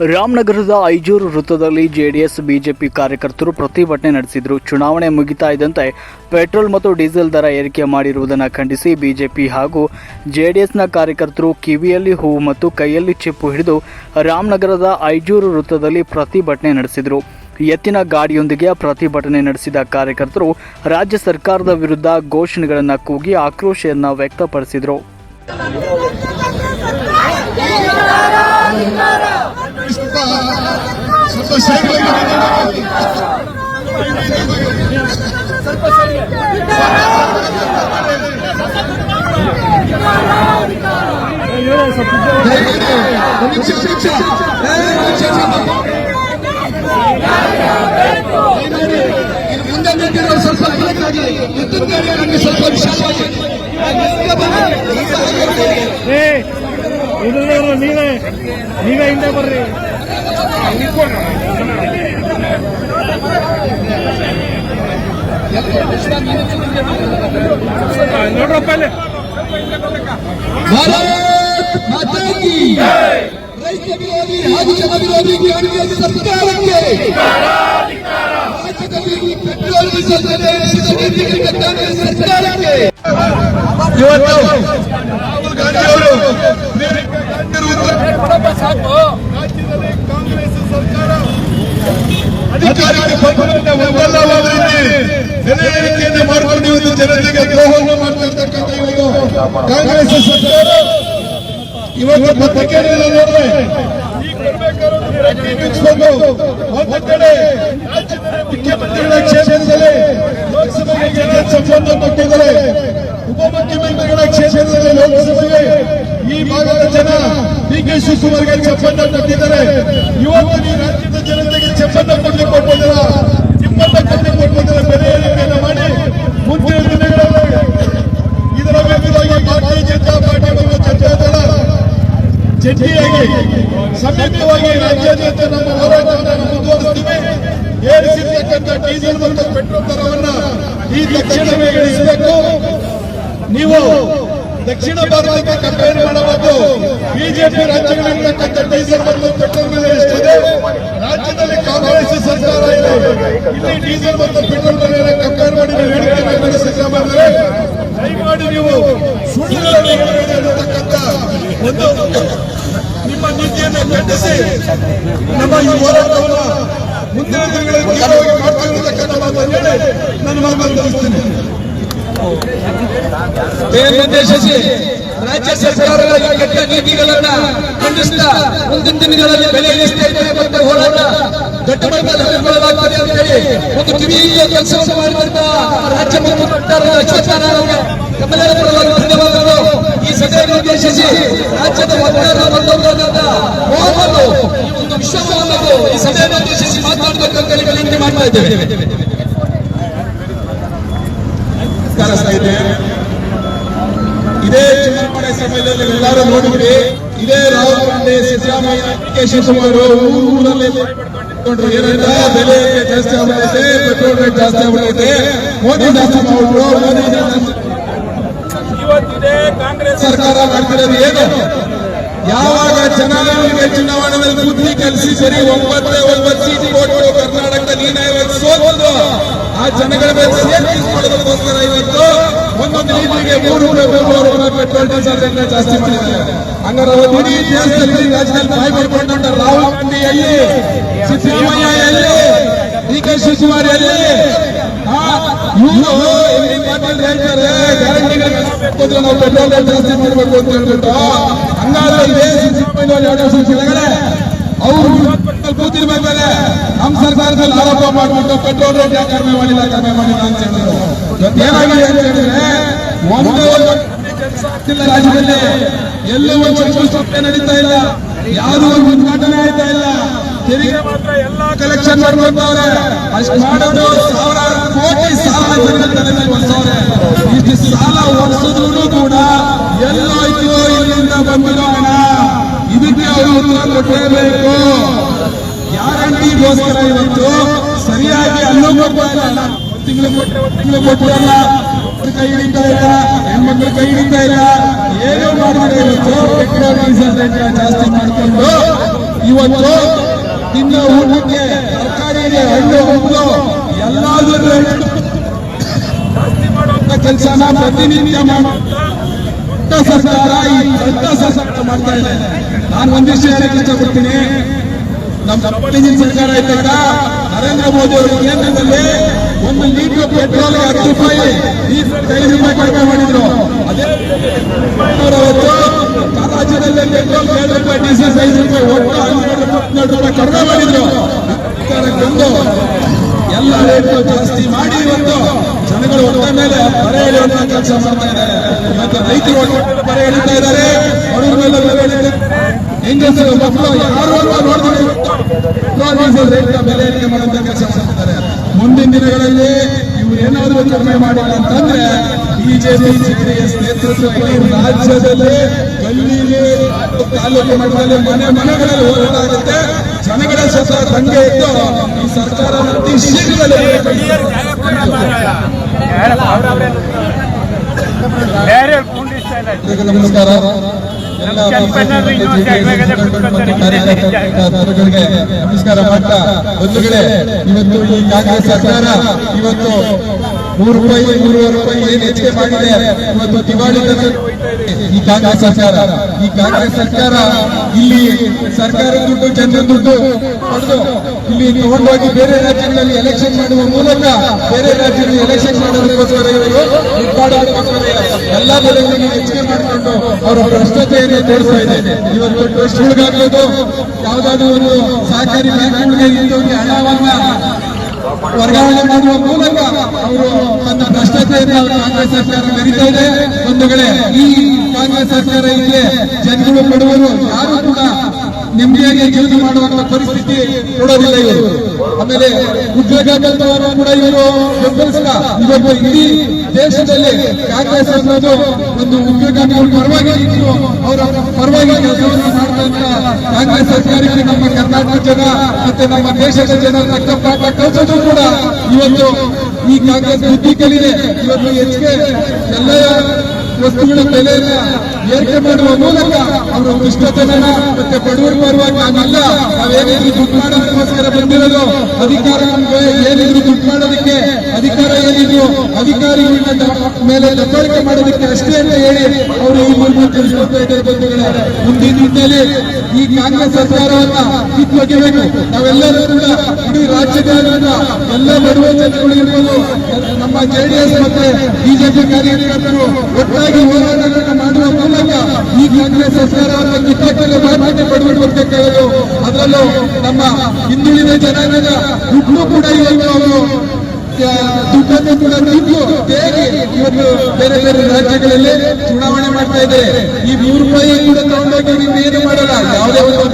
ರಾಮನಗರದ ಐಜೂರು ವೃತ್ತದಲ್ಲಿ JDS, BJP ಕಾರ್ಯಕರ್ತರು ಪ್ರತಿಭಟನೆ ನಡೆಸಿದರು. ಚುನಾವಣೆ ಮುಗಿತಾ ಇದ್ದಂತೆ ಪೆಟ್ರೋಲ್ ಮತ್ತು ಡೀಸೆಲ್ ದರ ಏರಿಕೆ ಮಾಡಿರುವುದನ್ನು ಖಂಡಿಸಿ ಬಿಜೆಪಿ ಹಾಗೂ ಜೆಡಿಎಸ್ನ ಕಾರ್ಯಕರ್ತರು ಕಿವಿಯಲ್ಲಿ ಹೂವು ಮತ್ತು ಕೈಯಲ್ಲಿ ಚಿಪ್ಪು ಹಿಡಿದು ರಾಮನಗರದ ಐಜೂರು ವೃತ್ತದಲ್ಲಿ ಪ್ರತಿಭಟನೆ ನಡೆಸಿದರು. ಎತ್ತಿನ ಗಾಡಿಯೊಂದಿಗೆ ಪ್ರತಿಭಟನೆ ನಡೆಸಿದ ಕಾರ್ಯಕರ್ತರು ರಾಜ್ಯ ಸರ್ಕಾರದ ವಿರುದ್ಧ ಘೋಷಣೆಗಳನ್ನು ಕೂಗಿ ಆಕ್ರೋಶವನ್ನು ವ್ಯಕ್ತಪಡಿಸಿದರು. ಸ್ವಲ್ಪ ಮುಂದೆ ನಿಂತಿರೋ ಸ್ವಲ್ಪ ನನಗೆ ಸ್ವಲ್ಪ ಇದ್ರದವ್ರು ನೀವೇ ನೀವೇ ಹಿಂದೆ ಬರ್ರಿ. ನೋಡ್ರಪ್ಪ ಕಿ ರೈತ ವಿರೋಧಿ ರಾಜಕೀಯ ವಿರೋಧಿ ಕಾಂಗ್ರೆಸ್ ಸರ್ಕಾರಕ್ಕೆ ರಾಜ್ಯದಲ್ಲಿ ಪೆಟ್ರೋಲ್ ಸರ್ಕಾರಕ್ಕೆ. ಇವತ್ತು ರಾಹುಲ್ ಗಾಂಧಿ ಅವರು ರಾಜ್ಯದಲ್ಲಿ ಕಾಂಗ್ರೆಸ್ ಸರ್ಕಾರ ಅಧಿಕಾರಕ್ಕೆ ಬಂದ ಮಾಡಿಕೊಂಡು ಇವತ್ತು ಜನತೆಗೆ ದ್ರೋಹವನ್ನು ಮಾಡ್ತಿರ್ತಕ್ಕಂಥ ಇವತ್ತು ಕಾಂಗ್ರೆಸ್ ಸರ್ಕಾರ. ಇವತ್ತು ಪತ್ರಿಕೆಯಲ್ಲಿ ನೋಡಿದ್ರೆ ಒಂದು ಕಡೆ ರಾಜ್ಯದ ಮುಖ್ಯಮಂತ್ರಿಗಳ ಕ್ಷೇತ್ರದಲ್ಲಿ ಲೋಕಸಭೆಗೆ ಸಂಬಂಧ ಕೊಟ್ಟಿದ್ದಾರೆ ಉಪಮುಖ್ಯಮಂತ್ರಿಗಳ ಕ್ಷೇತ್ರದಲ್ಲಿ ಲೋಕಸಭೆಗೆ ಈ ಭಾಗದ ಜನ ಡಿ ಕೆ ಸಂಬಂಧ ಕೊಟ್ಟಿದ್ದಾರೆ. ಇವತ್ತು ಈ ರಾಜ್ಯದ ಜನತೆಗೆ ಚಪ್ಪನ್ನ ಕೊಟ್ಟು ಕೊಟ್ಟಿದ್ದೀರ. ಚಪ್ಪನ್ನ ಕೊಟ್ಟು ಕೊಟ್ಟಿದ್ದಾರೆ. ಬೆಲೆ ಏರಿಕೆಯನ್ನು ಮಾಡಿ ಮುಂದಿನ ದಿನಗಳಲ್ಲಿ ಇದರ ವಿರುದ್ಧವಾಗಿ ಭಾರತೀಯ ಜನತಾ ಪಾರ್ಟಿ ಮತ್ತು ಜನತಾದಳ ಜಂಟಿಯಾಗಿ ಸಂಯುಕ್ತವಾಗಿ ರಾಜ್ಯಾದ್ಯಂತ ನಮ್ಮ ಹೋರಾಟವನ್ನು ಮುಂದುವರಿಸ್ತೀವಿ. ಏರಿಸಿರ್ತಕ್ಕಂಥ ಡೀಸೆಲ್ ಮತ್ತು ಪೆಟ್ರೋಲ್ ದರವನ್ನು ಈ ತಕ್ಷಣವೇ ಇಳಿಸಬೇಕು ನೀವು ದಕ್ಷಿಣ ಭಾರತಕ್ಕೆ ಕಂಪೇರ್ ಮಾಡಬಹುದು ಬಿಜೆಪಿ ರಾಜ್ಯಗಳಿರ್ತಕ್ಕಂಥ ಡೀಸೆಲ್ ಮತ್ತು ಪೆಟ್ರೋಲ್ ಬೆಲೆ ಎಷ್ಟಿದೆ ರಾಜ್ಯದಲ್ಲಿ ಕಾಂಗ್ರೆಸ್ ಸರ್ಕಾರ ಇದೆ. ಇಲ್ಲಿ ಡೀಸೆಲ್ ಮತ್ತು ಪೆಟ್ರೋಲ್ ಬೆಲೆ ಕಂಪೇರ್ ಮಾಡಿ ನೀವು ಹೇಳಿಕೆ ಸಿದ್ದರಾಮಯ್ಯ ದಯಮಾಡಿ ನೀವು ಸುಳ್ಳು ಅನ್ನತಕ್ಕಂಥ ಒಂದು ನಿಮ್ಮ ನೀತಿಯನ್ನು ಖಂಡಿಸಿ. ನಮ್ಮ ಈ ಹೋರಾಟವನ್ನು ಮುಂದಿನ ದಿನಗಳಲ್ಲಿ ಉದ್ದೇಶಿಸಿ ರಾಜ್ಯ ಸರ್ಕಾರದ ಈ ಕೆಟ್ಟ ನೀತಿಗಳನ್ನ ಖಂಡಿಸ್ತಾ ಮುಂದಿನ ದಿನಗಳಲ್ಲಿ ಬೆಲೆ ಇಳಿಸ್ತಾ ಇದ್ದಾರೆ ಮತ್ತು ಹೋರಾಟ ದಟ್ಟಮಟ್ಟದ ಹಮ್ಮಿಕೊಳ್ಳಲಾಗ್ತದೆ ಅಂತ ಹೇಳಿ ಒಂದು ಕಿವಿಯ ಕೆಲಸವನ್ನು ಮಾಡಿದಂತ ರಾಜ್ಯ ಮತ್ತು ಸರ್ಕಾರದ ಅಶ್ವತ್ಥನಾರಾಯಣ ತಮ್ಮೆಲ್ಲರ ಪರವಾಗಿ ಧನ್ಯವಾದಗಳು. ಈ ಸಭೆಯನ್ನು ಉದ್ದೇಶಿಸಿ ರಾಜ್ಯದ ಬಂಧುಗಳಾದ ಮೋಹನ್ ಈ ಒಂದು ವಿಶ್ವಾಸವನ್ನು ಈ ಸಭೆಯನ್ನು ಉದ್ದೇಶಿಸಿ ಮಾತನಾಡಬೇಕಂತ ಹೇಳಿ ವಿನಂತಿ ಮಾಡ್ತಾ ಇದ್ದೇವೆ. ಇದೆ ಚುನಾವಣೆ ಸಮಯದಲ್ಲಿ ಎಲ್ಲರೂ ನೋಡಿದ್ರಿ ಇದೇ ರಾಹುಲ್ ಗಾಂಧಿ ಸಿದ್ದರಾಮಯ್ಯ ಕೆ ಶಿವಕುಮಾರ್ ಊರಲ್ಲಿ ಏನಂತ ಬೆಲೆ ಜಾಸ್ತಿ ಆಗ್ಬಿಟ್ಟೈತೆ ಪೆಟ್ರೋಲ್ ರೇಟ್ ಜಾಸ್ತಿ ಆಗ್ಬಿಟ್ಟೈತೆ ಮೋದಿ ಜಾಸ್ತಿ ಮಾಡ್ಬಿಟ್ರು ಮೋದಿ ಕಾಂಗ್ರೆಸ್ ಸರ್ಕಾರ ಮಾಡ್ತಿರೋದು ಏನು? ಯಾವಾಗ ಚುನಾವಣೆ ಚುನಾವಣೆಯಲ್ಲಿ ಬುದ್ಧಿ ಕಲಿಸಿ ಸರಿ ಒಂಬತ್ತೇ ಒಂಬತ್ತು ಸೀಟ್ ಕೊಟ್ಟು ಕರ್ನಾಟಕದ ನೀನ ಇವತ್ತು ಸೋತು ಆ ಜನಗಳ ಮೇಲೆ ಸೇರ್ಪಡಿಸಿಕೊಳ್ಳೋದಕ್ಕೋಸ್ಕರ ಇವತ್ತು ಒಂದೊಂದು ರೀತಿಗೆ ಮೂರು ರೂಪಾಯಿ ಮೂರು ಪೆಟ್ರೋಲ್ ಡೀಸೆಲ್ ಜಾಸ್ತಿ ಮಾಡಿದ್ದಾರೆ ಹಂಗಾರೆ ಇಡೀ ಪಡ್ಕೊಂಡ ರಾಹುಲ್ ಗಾಂಧಿ ಎಲ್ಲಿ ಸಿದ್ದರಾಮಯ್ಯ ಎಲ್ಲಿ ಡಿ ಕೆ ಶಿವಕುಮಾರ್ ಎಲ್ಲಿ ಇವರು ಪಾಟೀಲ್ ನಾವು ಪೆಟ್ರೋಲ್ ರೇಟ್ ಜಾಸ್ತಿ ಮಾಡಬೇಕು ಅಂತ ಹೇಳ್ಬಿಟ್ಟು ಹಂಗಾದ್ರೆ ಇದೇ ಸಿದ್ದರಾಮಯ್ಯ ಎರಡು ವರ್ಷ ಕೆಳಗಡೆ ಅವರು ಕೂತಿರ್ಬೇಕಾದ್ರೆ ನಮ್ಮ ಸರ್ಕಾರದಲ್ಲಿ ಆರೋಪ ಮಾಡ್ಬಿಟ್ಟು ಪೆಟ್ರೋಲ್ ರೇಟ್ ಯಾಕೆ ಕಡಿಮೆ ಮಾಡಿಲ್ಲ ಕಡಿಮೆ ಮಾಡಿಲ್ಲ ಅಂತ ಹೇಳಿದ್ರು ಏನಾಗಿದೆ ಅಂತ ಹೇಳಿದ್ರೆ ಒಂದೇ ಆಗ್ತಿಲ್ಲ ರಾಜ್ಯದಲ್ಲಿ. ಎಲ್ಲೂ ಒಂದು ಶಂಕುಸ್ಥಾಪನೆ ನಡೀತಾ ಇಲ್ಲ. ಯಾರು ಒಂದು ಉದ್ಘಾಟನೆ ಆಯ್ತಾ ಇಲ್ಲ. ತೆರಿಗೆ ಮಾತ್ರ ಎಲ್ಲಾ ಕಲೆಕ್ಷನ್ ಮಾಡ್ಕೊಂಡವ್ರೆ. ಅಷ್ಟು ಮಾಡೋದು ಸಾವಿರಾರು ಕೋಟಿ ಸಾಲ ಹೊರ್ಸವ್ರೆ. ಇಷ್ಟು ಸಾಲ ಒಡಿಸಿದ್ರು ಕೂಡ ಎಲ್ಲೋಯ್ತು ಇಲ್ಲಿಂದ ಬಂದಿರೋ ಹಣ ಇದಕ್ಕೆ ಅವರು ಉತ್ತರ ಕೊಟ್ಟೇಬೇಕು ಗ್ಯಾರಂಟಿಗೋಸ್ಕರ ಇವತ್ತು? ಸರಿಯಾಗಿ ಅಲ್ಲೂ ಒಂದು ತಿಂಗಳು ಕೊಟ್ಟರೆ ತಿಂಗಳು ಕೊಟ್ಟಿರಲ್ಲ ಕೈ ಹಿಡಿತಾ ಇಲ್ಲ. ಹೆಣ್ಮಕ್ಳು ಕೈ ಹಿಡಿತಾ ಇಲ್ಲ. ಏನೋ ಮಾಡಿದ್ರೆ ಇವತ್ತು ರೇಟ್ ಜಾಸ್ತಿ ಮಾಡಿಕೊಂಡು. ಇವತ್ತು ತಿನ್ನ ಊಟಕ್ಕೆ ತರಕಾರಿಗೆ ಹಣ್ಣು, ಹೂವು, ಎಲ್ಲಾದ್ರೂ ಕೆಲಸನ ಪ್ರತಿನಿತ್ಯ ಮಾಡುವಂತ ಸರ್ಕಾರ ಈ ದೊಡ್ಡ ಸರ್ಕಾರ ಮಾಡ್ತಾ ಇದೆ. ನಾನು ಒಂದಿಷ್ಟು ಹೇಳಕ್ಕೆ ಇಷ್ಟಪಡ್ತೀನಿ. ನಮ್ಮ ಸರ್ಕಾರ ಇದ್ದಾಗ ನರೇಂದ್ರ ಮೋದಿ ಅವರು ಕೇಂದ್ರದಲ್ಲಿ ಒಂದು ಲೀಟರ್ ಪೆಟ್ರೋಲ್ ಹತ್ತು ರೂಪಾಯಿ ರೂಪಾಯಿ ಕಡಿಮೆ ಮಾಡಿದ್ರು. ಅದೇ ರಾಜ್ಯದಲ್ಲಿ ಪೆಟ್ರೋಲ್ ಏಳು ರೂಪಾಯಿ, ಡೀಸೆಲ್ ಐದು ರೂಪಾಯಿ, ಒಟ್ಟು ಹನ್ನೆರಡು ರೂಪಾಯಿ ಕಡಿಮೆ ಮಾಡಿದ್ರು. ಸರ್ಕಾರಕ್ಕೊಂದು ಎಲ್ಲ ರೇಟ್ ಜಾಸ್ತಿ ಮಾಡಿ ಇವತ್ತು ಜನಗಳು ಒಟ್ಟ ಮೇಲೆ ಬರೆ ಹೇಳುವಂತ ಕೆಲಸ ಮಾಡ್ತಾ ಇದ್ದಾರೆ. ಮತ್ತೆ ರೈತರು ಬರೆ ಎಳಿತಾ ಇದ್ದಾರೆ. ಹೆಂಗಸರು ಮಕ್ಕಳು ಯಾರು ನೋಡಿದ್ರೆ ಪೆಟ್ರೋಲ್ ಡೀಸೆಲ್ ರೇಟ್ ಬೆಲೆ ಏರಿಕೆ ಮಾಡುವಂತ ಕೆಲಸ ಮಾಡ್ತಾರೆ ಮುಂದಿನ ದಿನಗಳಲ್ಲಿ ಇವ್ರು ಏನಾದರೂ ಕಡಿಮೆ ಮಾಡಿಲ್ಲ ಅಂತಂದ್ರೆ ಬಿಜೆಪಿ ಜೆಡಿಎಸ್ ನೇತೃತ್ವದಲ್ಲಿ ರಾಜ್ಯದಲ್ಲಿ ಗಲ್ಲಿಗೆ ತಾಲೂಕು ಮಟ್ಟದಲ್ಲಿ ಮನೆ ಮನೆಗಳಲ್ಲಿ ಹೋರಾಟ ಆಗುತ್ತೆ ಜನಗಳ ಸ್ವತಃ ದಂಗೆ ಇದ್ದು ಈ ಸರ್ಕಾರ ಅತಿ ಶೀಘ್ರದಲ್ಲಿ ನಮಸ್ಕಾರ. ನಮಸ್ಕಾರ ಮಾಡ್ತಾ ಬಂಧುಗಳೇ ಇವತ್ತು ಈ ಕಾಂಗ್ರೆಸ್ ಸರ್ಕಾರ ಇವತ್ತು ಮೂರು ರೂಪಾಯಿ, ಮೂರುವರೆ ರೂಪಾಯಿ ಏನ್ ಹೆಚ್ಚಿಗೆ ಮಾಡಿದೆ? ಇವತ್ತು ದಿವಾಳಿ ಈ ಕಾಂಗ್ರೆಸ್ ಸರ್ಕಾರ, ಈ ಕಾಂಗ್ರೆಸ್ ಸರ್ಕಾರ ಇಲ್ಲಿ ಸರ್ಕಾರ ದುಡ್ಡು, ಜನರ ದುಡ್ಡು ಇಲ್ಲಿ ತಗೊಂಡೋಗಿ ಬೇರೆ ರಾಜ್ಯಗಳಲ್ಲಿ ಎಲೆಕ್ಷನ್ ಮಾಡುವ ಮೂಲಕ ಬೇರೆ ರಾಜ್ಯದಲ್ಲಿ ಎಲೆಕ್ಷನ್ ಮಾಡೋದಕ್ಕೋಸ್ಕರ ಇವರು ಮಾಡೋದಕ್ಕೋಸ್ಕರ ಎಲ್ಲ ಬೆಲೆಗಳನ್ನು ಹೆಚ್ಚಿಗೆ ಮಾಡಿಕೊಂಡು ಅವರ ಭ್ರಷ್ಟತೆಯನ್ನು ತೋರಿಸ್ತಾ ಇದೆ ಇವತ್ತು ಟ್ರಸ್ಟ್ಗಳಿಗಾಗ್ಬೋದು ಯಾವುದಾದ್ರೂ ಒಂದು ಸಹಕಾರಿ ಬ್ಯಾಂಕ್ಗಳಿಗೆ ಹಣವನ್ನ ವರ್ಗಾವಣೆ ಮಾಡುವ ಮೂಲಕ ಅವರು ತನ್ನ ಭ್ರಷ್ಟಾಚಾರ ಕಾಂಗ್ರೆಸ್ ಸರ್ಕಾರ ನಡೀತಾ ಇದೆ. ಒಂದು ವೇಳೆ ಈ ಕಾಂಗ್ರೆಸ್ ಸರ್ಕಾರ ಇಲ್ಲಿ ಜನಗಳು ಬಡವರು ಯಾರು ಕೂಡ ನೆಮ್ಮದಿಯಾಗಿ ಜೀವನ ಮಾಡುವಂತ ಪರಿಸ್ಥಿತಿ ಕೊಡೋದಿಲ್ಲ ಇವರು. ಆಮೇಲೆ ಉದ್ಯೋಗ ಬಂದವರು ಕೂಡ ಇವರು ಬೆಂಬಲಿಸಲ್ಲ. ಇವತ್ತು ಇಡೀ ದೇಶದಲ್ಲಿ ಕಾಂಗ್ರೆಸ್ ಅನ್ನೋದು ಒಂದು ಉದ್ಯೋಗ ಪರವಾಗಿ ಅವರು ಪರವಾಗಿ ಮಾಡುವಂತ ಕಾಂಗ್ರೆಸ್ ಸರ್ಕಾರಕ್ಕೆ ನಮ್ಮ ಕರ್ನಾಟಕ ಜನ ಮತ್ತೆ ನಮ್ಮ ದೇಶದ ಜನ ತಕ್ಕ ಪಾಠ ಕಲಿಸೋದು ಕೂಡ ಇವತ್ತು ಈ ಕಾಂಗ್ರೆಸ್ ಬುದ್ಧಿ ಕಲಿದೆ. ಇವತ್ತು ಹೆಚ್ಚಿಗೆ ಎಲ್ಲ ವಸ್ತುಗಳ ಬೆಲೆಯನ್ನ ಏರಿಕೆ ಮಾಡುವ ಮೂಲಕ ಅವರು ದುಷ್ಟತನ ಮತ್ತೆ ಬಡವರು ಪರವಾಗಿ ನಾನಲ್ಲ. ನಾವೇನಿದ್ರು ದುಡ್ಡು ಮಾಡೋದಕ್ಕೋಸ್ಕರ ಬಂದಿರೋದು ಅಧಿಕಾರ ಏನಿದ್ರು ದುಡ್ಡು ಮಾಡೋದಕ್ಕೆ ಅಧಿಕಾರ ಏನಿದ್ರು ಅಧಿಕಾರಿಗಳನ್ನ ಮೇಲೆ ದಬ್ಬಾಳಿಕೆ ಮಾಡೋದಕ್ಕೆ ಅಷ್ಟೇ ಅಂತ ಹೇಳಿ ಅವರು ಈ ಮೂಲಕ ತಿಳಿಸ್ಕೊಳ್ತಾ ಇದ್ದಾರೆ ಬಂಧುಗಳೇ. ಮುಂದಿನ ದಿನದಲ್ಲಿ ಈ ಕಾಂಗ್ರೆಸ್ ಸರ್ಕಾರವನ್ನ ಕಿತ್ತೊಗೆಬೇಕು ನಾವೆಲ್ಲರೂ ಕೂಡ ಇಡೀ ರಾಜ್ಯದಾದ್ಯಂತ ಎಲ್ಲ ಬಡವ ಜನಗಳು ಇರ್ಬೋದು. ನಮ್ಮ ಜೆಡಿಎಸ್ ಮತ್ತೆ ಬಿಜೆಪಿ ಕಾರ್ಯಕರ್ತರು ಒಟ್ಟಾಗಿ ಹೋರಾಟಗಳನ್ನು ಮಾಡುವ ಮೂಲಕ ಈ ಕಾಂಗ್ರೆಸ್ ಸರ್ಕಾರವನ್ನು ಕಿತ್ತಾಕಲು ಮಾರಾಟ ಬಡವರು ಬರಬೇಕಾಗಲು ಅದರಲ್ಲೂ ನಮ್ಮ ಹಿಂದುಳಿದ ಜನಾಂಗದ ದುಡ್ಡು ಕೂಡ ಇವತ್ತು ಅವರು ದುಡ್ಡನ್ನು ಕೂಡ ತಿಂದು ಹೇಗೆ ಇವತ್ತು ಬೇರೆ ಬೇರೆ ರಾಜ್ಯಗಳಲ್ಲಿ ಚುನಾವಣೆ ಮಾಡ್ತಾ ಇದ್ದಾರೆ. ಈ ನೂರು ರೂಪಾಯಿ ಕೂಡ ತಗೊಂಡೋಗಿ ನೀವು ಏನು ಮಾಡಲ್ಲ? ಯಾವುದೇ ಒಂದು